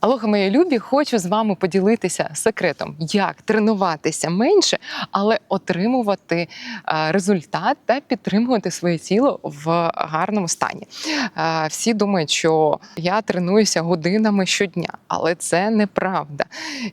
Алоха, мої любі, хочу з вами поділитися секретом, як тренуватися менше, але отримувати е, результат та підтримувати своє тіло в гарному стані. Е, Всі думають, що я тренуюся годинами щодня, але це неправда.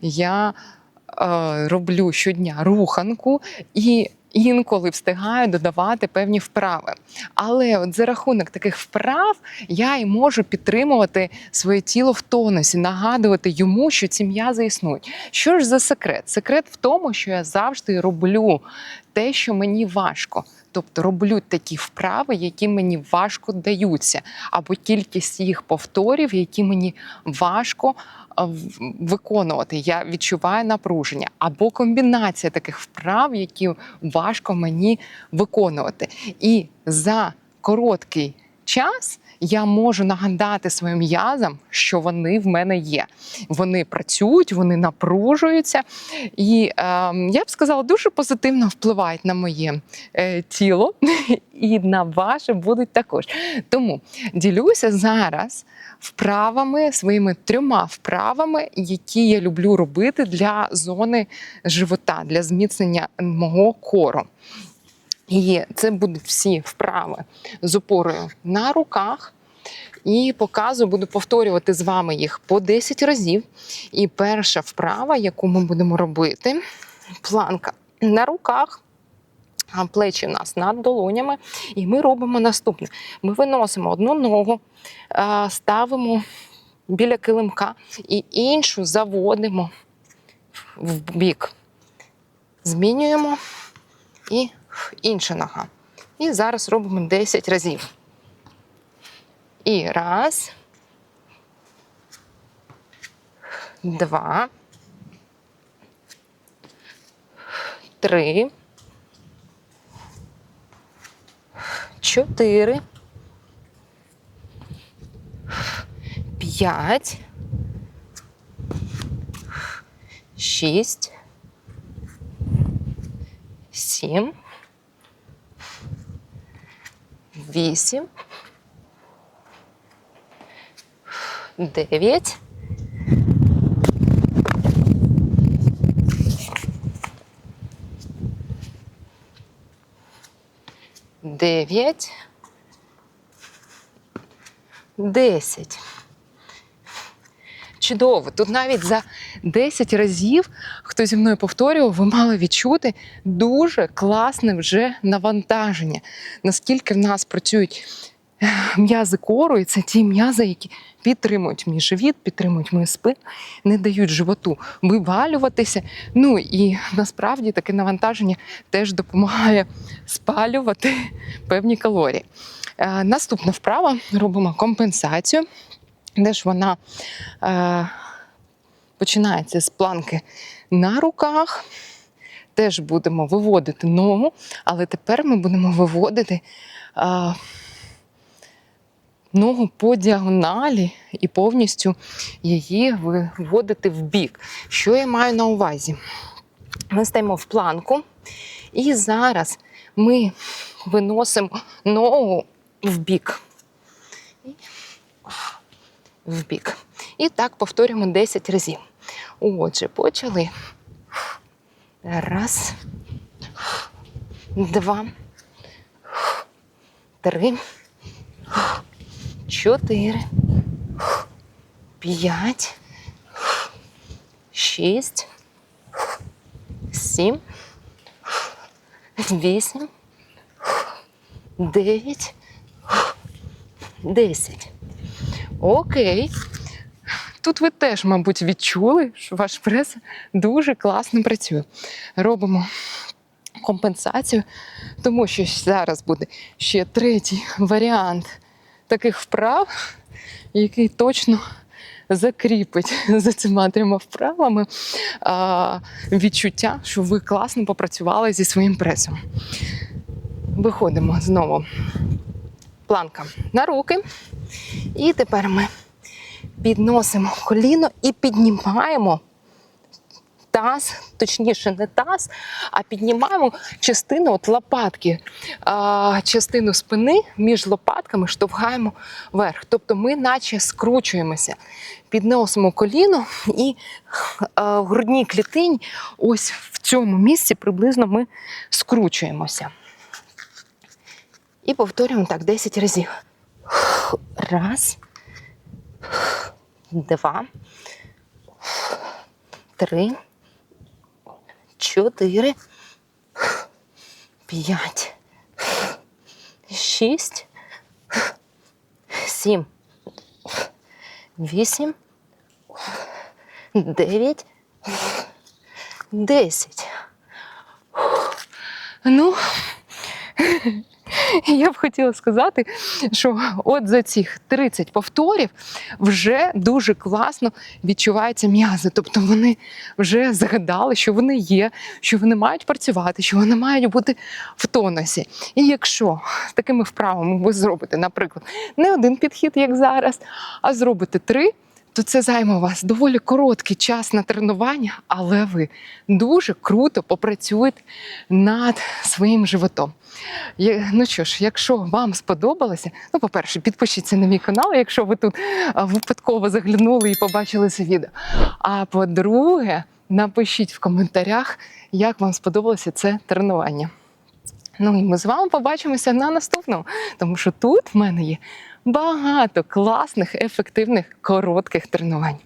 Я е, роблю щодня руханку і. Інколи встигаю додавати певні вправи. Але от за рахунок таких вправ я і можу підтримувати своє тіло в тонусі, нагадувати йому, що ці м'язи існують. Що ж за секрет? Секрет в тому, що я завжди роблю те, що мені важко. Тобто роблю такі вправи, які мені важко даються, або кількість їх повторів, які мені важко виконувати. Я відчуваю напруження, або комбінація таких вправ, які важко мені виконувати. І за короткий час я можу нагадати своїм м'язам, що вони в мене є. Вони працюють, вони напружуються, і е, я б сказала, дуже позитивно впливають на моє е, тіло, і на ваше будуть також. Тому ділюся зараз вправами, своїми трьома вправами, які я люблю робити для зони живота, для зміцнення мого кору. І це будуть всі вправи з опорою на руках. І показую, буду повторювати з вами їх по 10 разів. І перша вправа, яку ми будемо робити, планка на руках, а плечі в нас над долонями. І ми робимо наступне: ми виносимо одну ногу, ставимо біля килимка і іншу заводимо в бік. Змінюємо і інша нога. І зараз робимо 10 разів. І раз. Два. Три. Чотири. П'ять. Шість. Сім. Вісім. Дев'ять. Дев'ять. Десять. Чудово. Тут навіть за 10 разів, хто зі мною повторював, ви мали відчути дуже класне вже навантаження. Наскільки в нас працюють м'язи кору, і це ті м'язи, які підтримують мій живіт, підтримують мою спину, не дають животу вивалюватися. Ну і насправді таке навантаження теж допомагає спалювати певні калорії. Е, Наступна вправа робимо компенсацію, де ж вона е, починається з планки на руках. Теж будемо виводити ногу, але тепер ми будемо виводити е, ногу по діагоналі і повністю її виводити в бік. Що я маю на увазі? Ми стаємо в планку, і зараз ми виносимо ногу в бік. В бік. І так повторюємо 10 разів. Отже, почали. Раз, два, три, чотири, п'ять, шість, сім, вісім, дев'ять, десять. Окей. Тут ви теж, мабуть, відчули, що ваш прес дуже класно працює. Робимо компенсацію, тому що зараз буде ще третій варіант таких вправ, який точно закріпить за цими трьома вправами а, відчуття, що ви класно попрацювали зі своїм пресом. Виходимо знову. Планка на руки. І тепер ми підносимо коліно і піднімаємо таз, точніше, не таз, а піднімаємо частину от лопатки, частину спини між лопатками штовхаємо вверх. Тобто ми наче скручуємося, підносимо коліно і в грудній клітині, ось в цьому місці приблизно ми скручуємося. І повторюємо так 10 разів. Раз, два, три, чотири, п'ять, шість, сім, вісім, дев'ять, десять. Ну, я б хотіла сказати, що от за цих 30 повторів вже дуже класно відчуваються м'язи. Тобто вони вже згадали, що вони є, що вони мають працювати, що вони мають бути в тонусі. І якщо такими вправами ви зробите, наприклад, не один підхід, як зараз, а зробите три. То це займе у вас доволі короткий час на тренування, але ви дуже круто попрацюєте над своїм животом. Ну що ж, якщо вам сподобалося, ну, по-перше, підпишіться на мій канал, якщо ви тут випадково заглянули і побачили це відео. А по-друге, напишіть в коментарях, як вам сподобалося це тренування. Ну і ми з вами побачимося на наступному, тому що тут в мене є багато класних, ефективних, коротких тренувань.